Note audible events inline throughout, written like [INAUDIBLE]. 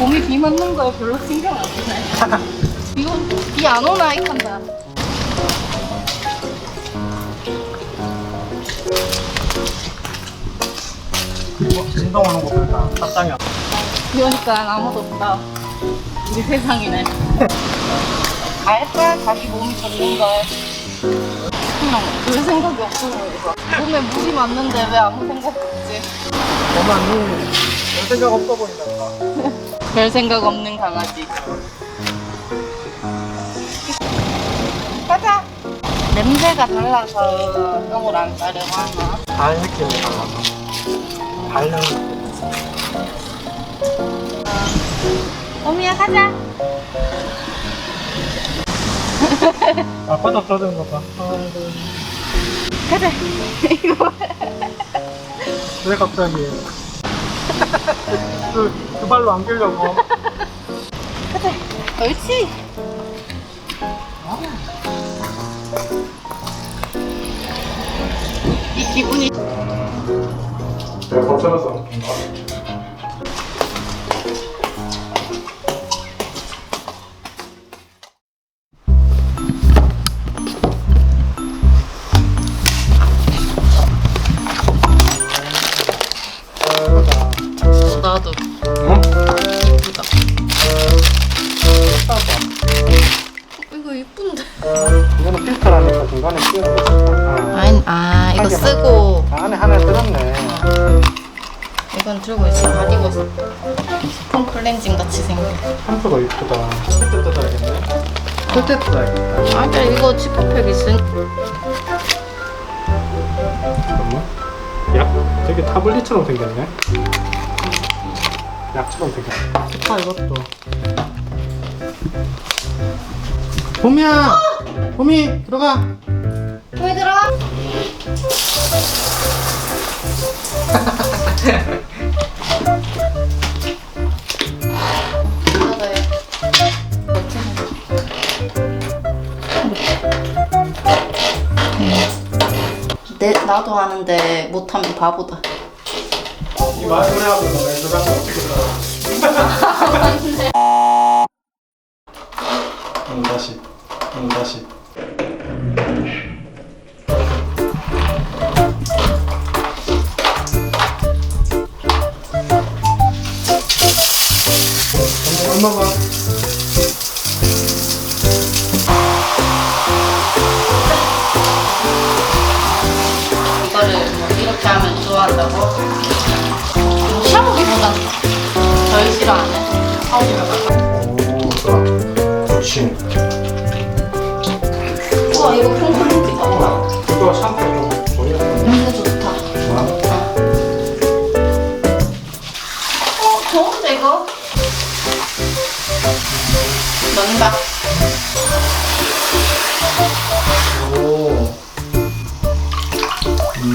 봄이 비 맞는 거에 별로 신경 안 쓰네. 이건 비안 오나 이칸다. 어, 진동 오는 거 보니까 비 오니까 아무도 없다. 우리 세상이네. 알까? 자기 몸이 젖는 걸. 그냥 별 생각이 없어 보여서. 몸에 물이 맞는데 왜 아무 생각 없지? 너만 별 생각 없어 보인다. [LAUGHS] 별 생각 없는 강아지. 가자. 냄새가 달라서 똥을 안 싸려고 하나? 발 느낌이 달라서. 느낌. 어미야 가자. 아, 바닥 떠드는 거 봐. 아이고. 가자. [LAUGHS] 이거 왜 갑자기. 그, 그 발로 안기려고. 가자. 옳지. 이 기분이 내가 거쳐서. 들었네. 이건 들고 있어 있어. 폼 클렌징 같이 생겨. 샴푸가 이쁘다. 그때 뜯어야겠네. 그때 뜯어야겠다. 아 근데 이거 지퍼팩 있으니 잠깐만. 약? 되게 타블릿처럼 생겼네. 약처럼 생겼네. 좋다, 이것도. 봄이야! 봄이, 들어가! 왜 들어가? 내 나도 하는데 못하면 바보다. 이 말소리하고 너가 들어가면 어떻게? 응, 다시. 응, 다시. 엄마, 엄마 봐. 좋아한다고? 뭐 샤워기보다 덜 싫어하네. 샤워기가 오, 좋아. 좋지. 우와 이거 콩콩인지 같다. 그거 샴푸 좀 조리하는 근데 좋다. 좋아. 어 좋은데 이거? 넣는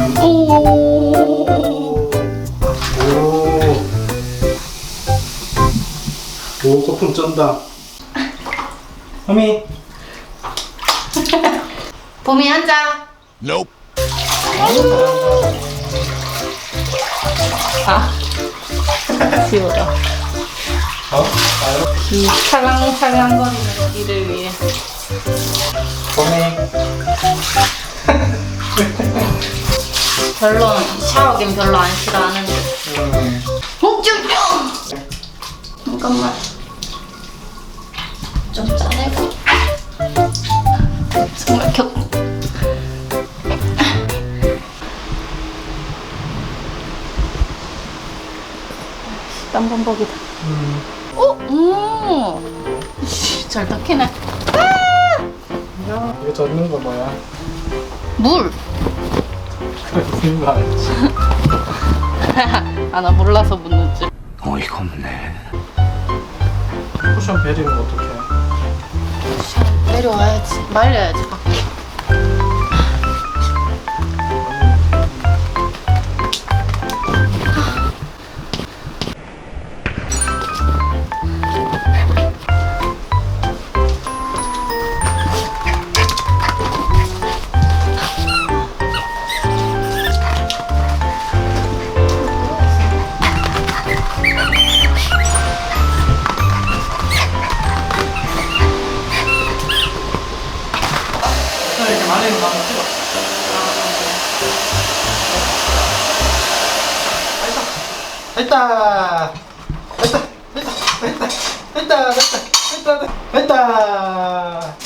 오. 오. 오, 거품 쩐다. 허미. 봄이 앉아. Nope. 아. 귀여워라. 어? 이 찰랑찰랑거리는 귀를 위해. 허미. [LAUGHS] 별로 샤워기는 별로 안 싫어하는데. 음. 홍준병! 잠깐만. 좀 짜내고. 정말 겹. 땀범벅이다. 음. 어? 음. 씨, 잘 닦이네. 야, 이거 젖는 거 뭐야? 물! 그런 거 알지? 아, 나 몰라서 묻는 줄. 어이가 없네. 쿠션 베리는 어떡해? 내려와야지. 말려야지, 밖에. 됐다. 됐다. 됐다. 됐다. 됐다. 됐다. 됐다. 됐다.